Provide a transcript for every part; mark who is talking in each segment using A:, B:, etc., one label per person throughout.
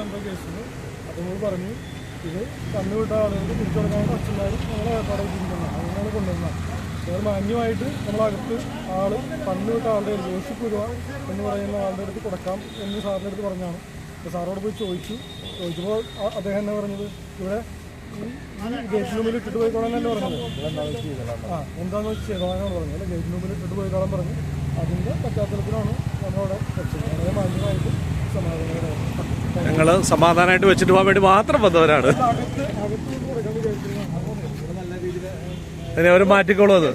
A: ചോദിച്ചു കേസിൽ കേസ് അതുകൊണ്ട് പറഞ്ഞു ഇത് കണ്ണുവിട്ട ആളുകൾക്ക് തിരിച്ചു കൊടുക്കാനുള്ള അച്ഛന്മാരും ഞങ്ങളെ ഏർപ്പാടാക്കിയിരിക്കുന്നത് അങ്ങനെയാണ് കൊണ്ടുവന്നത്. ഞങ്ങൾ മാന്യമായിട്ട് നമ്മളകത്ത് ആൾ കണ്ണുവിട്ട ആളുടെ ജോഷിപ്പ് രൂപ എന്ന് പറയുന്ന ആളുടെ അടുത്ത് കൊടുക്കാം എന്ന് സാറിന്റെ അടുത്ത് പറഞ്ഞാണ്. അപ്പോൾ സാറോട് പോയി ചോദിച്ചു. ചോദിച്ചപ്പോൾ അദ്ദേഹം എന്നെ പറഞ്ഞത്? ഇവിടെ ഈ റൂമിൽ ഇട്ടിട്ട് പോയിക്കോളാന്നല്ലേ പറഞ്ഞത്? ആ എന്താണെന്ന് വെച്ച് ചെയ്തോളാനാണ് പറഞ്ഞത്. ഗേറ്റ് റൂമിൽ ഇട്ടിട്ട് പോയിക്കോളാൻ പറഞ്ഞു. അതിന്റെ പശ്ചാത്തലത്തിലാണ് നമ്മളവിടെ വളരെ സമാധാനപരമായിട്ട്
B: ഞങ്ങൾ സമാധാനമായിട്ട് വെച്ചിട്ട് പോകാൻ വേണ്ടി മാത്രം വന്നവരാണ്. ഇനി അവർ മാറ്റിക്കോളൂ അത്.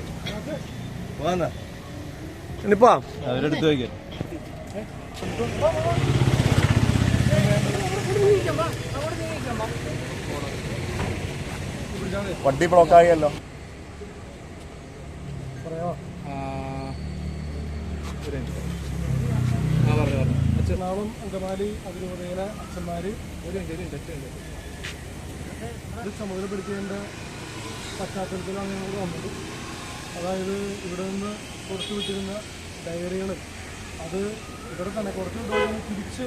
B: ഇനിപ്പാ
C: അവരെടുത്ത് വയ്ക്കാൻ വണ്ടി ബ്ലോക്ക് ആ
A: പറയാ എറണാകുളം അങ്കമാലി അതിരൂപതയില അച്ഛന്മാര് ഇത് സമുദ്രപ്പെടുത്തിയതിന്റെ പശ്ചാത്തലത്തിലാണ് ഞങ്ങൾ വന്നത്. അതായത് ഇവിടെ നിന്ന് കൊടുത്തു വിട്ടിരുന്ന ഡയറികൾ അത് ഇവിടെ തന്നെ കുറച്ച് വിട്ടുകൊണ്ട് തിരിച്ച്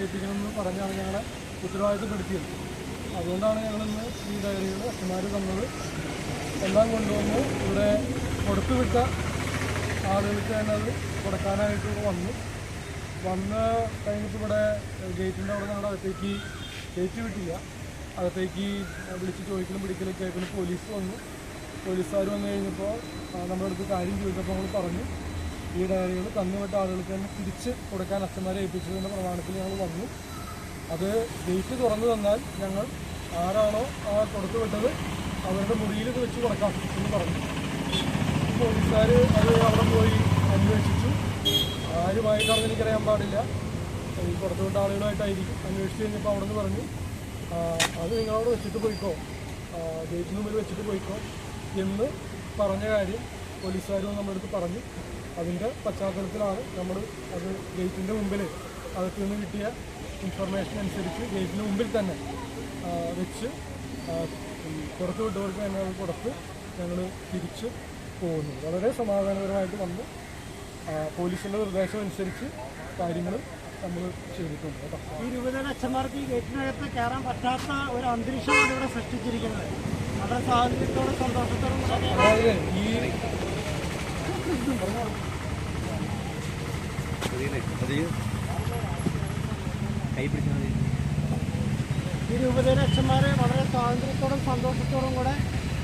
A: ഏൽപ്പിക്കണമെന്ന് പറഞ്ഞാണ് ഞങ്ങളെ ഉത്തരവാദിത്തപ്പെടുത്തിയത്. അതുകൊണ്ടാണ് ഞങ്ങളിന്ന് ഈ ഡയറികൾ അച്ഛന്മാർ തന്നത്. എല്ലാം കൊണ്ടുവന്ന് ഇവിടെ കൊടുത്തുവിട്ട ആളുകൾക്ക് തന്നെ അത് കൊടുക്കാനായിട്ട് വന്നു. വന്ന് കഴിഞ്ഞിട്ട് ഇവിടെ ഗേറ്റിന്റെ അവിടെ ഞങ്ങളുടെ അകത്തേക്ക് കയറ്റി വിട്ടില്ല. അകത്തേക്ക് വിളിച്ച് ചോദിക്കലും പിടിക്കലൊക്കെ ആയി. പോലീസ് വന്നു. പോലീസുകാർ വന്നു കഴിഞ്ഞപ്പോൾ നമ്മുടെ അടുത്ത് കാര്യം ചോദിച്ചപ്പോൾ നമ്മൾ പറഞ്ഞു. ഈ ഡയറികൾ തന്നുവിട്ട ആളുകൾക്ക് തന്നെ തിരിച്ച് കൊടുക്കാൻ അച്ഛന്മാരെ ഏൽപ്പിച്ചതെന്ന പ്രമാണത്തിൽ ഞങ്ങൾ വന്നു. അത് ഗേറ്റ് തുറന്നു തന്നാൽ ഞങ്ങൾ ആരാണോ ആ കൊടുത്തു വിട്ടത് അവരുടെ മുറിയിൽ വെച്ച് കൊടുക്കാം എന്ന് പറഞ്ഞു. പോലീസുകാർ അത് അവിടെ പോയി അന്വേഷിച്ചു. ആരുമായിട്ടാണെന്ന് എനിക്കറിയാൻ പാടില്ല. ഈ പുറത്തുവിട്ട ആളുകളുമായിട്ടായിരിക്കും. അന്വേഷിച്ച് കഴിഞ്ഞപ്പോൾ അവിടെ നിന്ന് പറഞ്ഞു "ആ, അത് നിങ്ങളവിടെ വെച്ചിട്ട് പോയിക്കോ. ഗേറ്റിന് മുമ്പിൽ വെച്ചിട്ട് പോയിക്കോ. എന്ന് പറഞ്ഞ കാര്യം പോലീസുകാരും നമ്മുടെ അടുത്ത് പറഞ്ഞു. അതിന്റെ പശ്ചാത്തലത്തിലാണ് നമ്മൾ അത് ഗേറ്റിന്റെ മുമ്പിൽ അകത്ത് നിന്ന് കിട്ടിയ ഇൻഫർമേഷൻ അനുസരിച്ച് ഗേറ്റിന് മുമ്പിൽ തന്നെ വെച്ച് പുറത്ത് വിട്ടവർക്ക് തന്നെ അത് കൊടുത്ത് ഞങ്ങൾ തിരിച്ച് പോകുന്നു വളരെ സമാധാനപരമായിട്ട് വന്ന്. പോലീസിന്റെ നിർദ്ദേശം അനുസരിച്ച് കാര്യങ്ങൾ നമ്മൾ ചെയ്തിട്ടുണ്ട് കേട്ടോ.
D: ഈ രൂപതയുടെ അച്ഛന്മാർക്ക് ഈ ഗേറ്റിനകത്ത് കയറാൻ പറ്റാത്ത ഒരു അന്തരീക്ഷമാണ് ഇവിടെ സൃഷ്ടിച്ചിരിക്കുന്നത്. വളരെ സാഹചര്യത്തോടെ സന്തോഷത്തോടും
A: അതായത് ഈ
D: ഈ രൂപതയുടെ അച്ഛന്മാർ വളരെ സ്വാതന്ത്ര്യത്തോടും സന്തോഷത്തോടും കൂടെ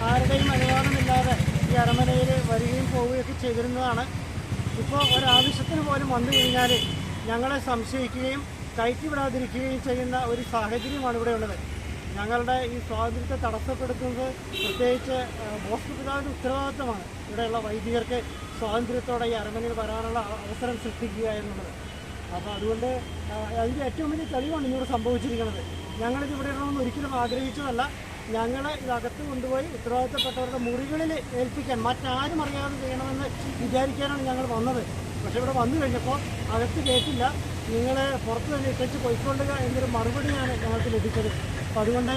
D: ആരുടെയും അനുവാദമില്ലാതെ ഈ അരമനയിൽ വരികയും പോവുകയൊക്കെ ചെയ്തിരുന്നതാണ് ഇപ്പോൾ ഒരാവശ്യത്തിന് പോലും വന്നു കഴിഞ്ഞാൽ ഞങ്ങളെ സംശയിക്കുകയും കയറ്റിവിടാതിരിക്കുകയും ചെയ്യുന്ന ഒരു സാഹചര്യമാണ് ഇവിടെ ഉള്ളത്. ഞങ്ങളുടെ ഈ സ്വാതന്ത്ര്യത്തെ തടസ്സപ്പെടുത്തുന്നത് പ്രത്യേകിച്ച് ഏഹ്, ഉത്തരവാദിത്വമാണ് ഉത്തരവാദിത്തമാണ് ഇവിടെയുള്ള വൈദികർക്ക് സ്വാതന്ത്ര്യത്തോടെ ഈ അരമനയിൽ വരാനുള്ള അവസരം സൃഷ്ടിക്കുക എന്നുള്ളത്. അപ്പോൾ അതുകൊണ്ട് അതിന്റെ ഏറ്റവും വലിയ തെളിവാണ് ഇന്നിവിടെ സംഭവിച്ചിരിക്കുന്നത്. ഞങ്ങളിത് ഇവിടെ ഇടണമെന്ന് ഒരിക്കലും ആഗ്രഹിച്ചതല്ല. ഞങ്ങളെ ഇതകത്ത് കൊണ്ടുപോയി ഉത്തരവാദിത്തപ്പെട്ടവരുടെ മുറികളിൽ ഏൽപ്പിക്കാൻ മറ്റാരും അറിയാതെ ചെയ്യണമെന്ന് വിചാരിക്കാനാണ് ഞങ്ങൾ വന്നത്. പക്ഷേ ഇവിടെ വന്നു കഴിഞ്ഞപ്പോൾ അകത്ത് കേട്ടില്ല. നിങ്ങളെ പുറത്ത് തന്നെ ഇട്ടിച്ച് പോയിക്കൊള്ളുക എന്നൊരു മറുപടിയാണ് ഞങ്ങൾക്ക് ലഭിച്ചത്. അപ്പോൾ അതുകൊണ്ട്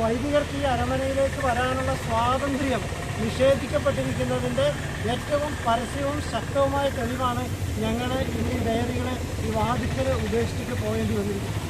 D: വൈദികർക്ക് ഈ അരമനയിലേക്ക് വരാനുള്ള സ്വാതന്ത്ര്യം നിഷേധിക്കപ്പെട്ടിരിക്കുന്നതിന്റെ ഏറ്റവും പരസ്യവും ശക്തവുമായ തെളിവാണ് ഞങ്ങളെ ഈ ഡയറികളെ ഈ വാദിക്കൽ ഉപേക്ഷിച്ചിട്ട് പോയേണ്ടി വന്നിരിക്കുന്നത്.